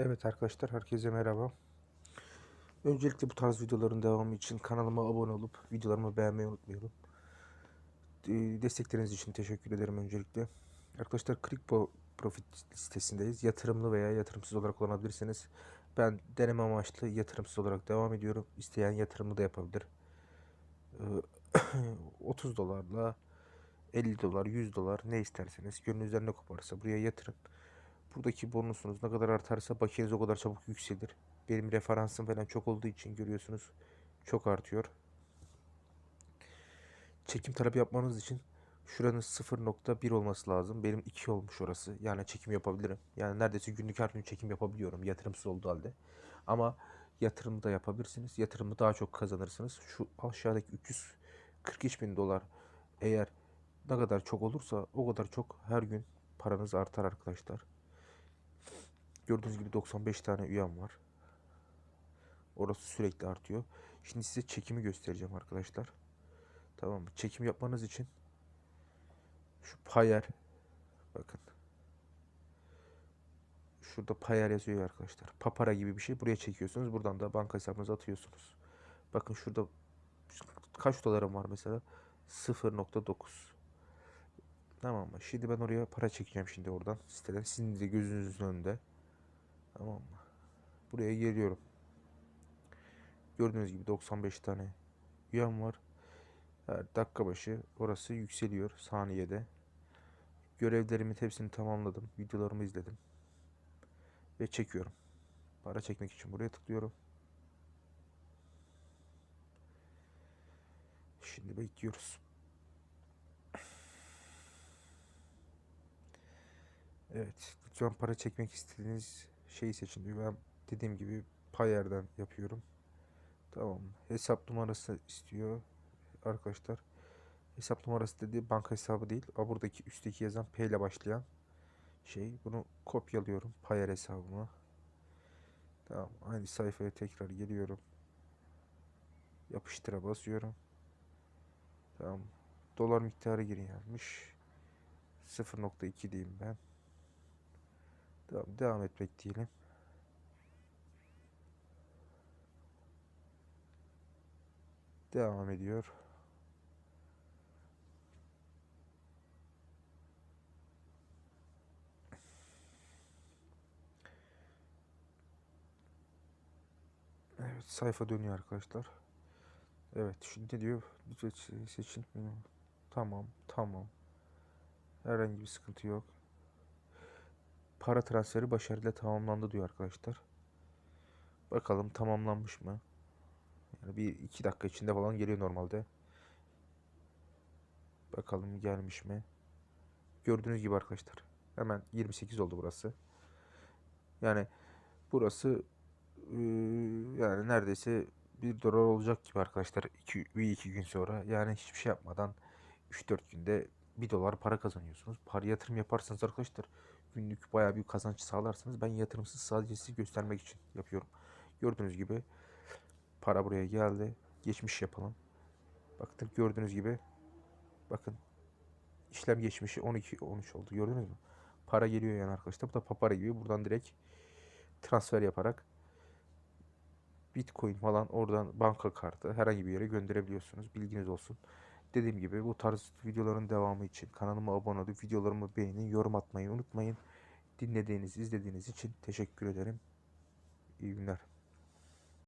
Evet arkadaşlar herkese merhaba. Öncelikle bu tarz videoların devamı için kanalıma abone olup videolarımı beğenmeyi unutmayalım. Ee, Destekleriniz için teşekkür ederim öncelikle. Arkadaşlar Clickbo Profit sitesindeyiz. Yatırımlı veya yatırımsız olarak kullanabilirsiniz. Ben deneme amaçlı yatırımsız olarak devam ediyorum. İsteyen yatırımlı da yapabilir. Ee, 30 dolarla 50 dolar, 100 dolar ne isterseniz gönlünüzden ne koparsa buraya yatırın. Buradaki bonusunuz ne kadar artarsa bakiyeniz o kadar çabuk yükselir. Benim referansım falan çok olduğu için görüyorsunuz çok artıyor. Çekim talebi yapmanız için şuranın 0.1 olması lazım. Benim 2 olmuş orası. Yani çekim yapabilirim. Yani neredeyse günlük her gün çekim yapabiliyorum yatırımsız olduğu halde. Ama yatırımı da yapabilirsiniz. Yatırımı daha çok kazanırsınız. Şu aşağıdaki 343 bin dolar eğer ne kadar çok olursa o kadar çok her gün paranız artar arkadaşlar. Gördüğünüz gibi 95 tane üyem var. Orası sürekli artıyor. Şimdi size çekimi göstereceğim arkadaşlar. Tamam mı? Çekim yapmanız için şu Payer bakın. Şurada Payer yazıyor arkadaşlar. Papara gibi bir şey. Buraya çekiyorsunuz. Buradan da banka hesabınıza atıyorsunuz. Bakın şurada kaç dolarım var mesela? 0.9 Tamam mı? Şimdi ben oraya para çekeceğim şimdi oradan siteden. Sizin de gözünüzün önünde. Tamam mı? Buraya geliyorum. Gördüğünüz gibi 95 tane üyem var. Her dakika başı orası yükseliyor saniyede. Görevlerimin hepsini tamamladım. Videolarımı izledim. Ve çekiyorum. Para çekmek için buraya tıklıyorum. Şimdi bekliyoruz. Evet. Lütfen para çekmek istediğiniz şeyi seçin. Ben dediğim gibi Payer'den yapıyorum. Tamam. Hesap numarası istiyor arkadaşlar. Hesap numarası dediği banka hesabı değil. A buradaki üstteki yazan P ile başlayan şey. Bunu kopyalıyorum Payer hesabıma. Tamam. Aynı sayfaya tekrar geliyorum. Yapıştıra basıyorum. Tamam. Dolar miktarı girin yazmış. 0.2 diyeyim ben. Tamam, devam etmek diyelim. Devam ediyor. Evet sayfa dönüyor arkadaşlar. Evet şimdi diyor seçin. Tamam tamam. Herhangi bir sıkıntı yok. Para transferi başarıyla tamamlandı diyor arkadaşlar. Bakalım tamamlanmış mı? Yani bir iki dakika içinde falan geliyor normalde. Bakalım gelmiş mi? Gördüğünüz gibi arkadaşlar. Hemen 28 oldu burası. Yani burası eee, yani neredeyse 1 dolar olacak gibi arkadaşlar. 2 bir iki gün sonra. Yani hiçbir şey yapmadan 3-4 günde 1 dolar para kazanıyorsunuz. Para yatırım yaparsanız arkadaşlar günlük bayağı bir kazanç sağlarsanız ben yatırımsız sadece sizi göstermek için yapıyorum. Gördüğünüz gibi para buraya geldi. Geçmiş yapalım. Bakın gördüğünüz gibi bakın işlem geçmişi 12 13 oldu. Gördünüz mü? Para geliyor yani arkadaşlar. Bu da papara gibi. Buradan direkt transfer yaparak Bitcoin falan oradan banka kartı herhangi bir yere gönderebiliyorsunuz. Bilginiz olsun. Dediğim gibi bu tarz videoların devamı için kanalıma abone olup videolarımı beğenin, yorum atmayı unutmayın. Dinlediğiniz, izlediğiniz için teşekkür ederim. İyi günler.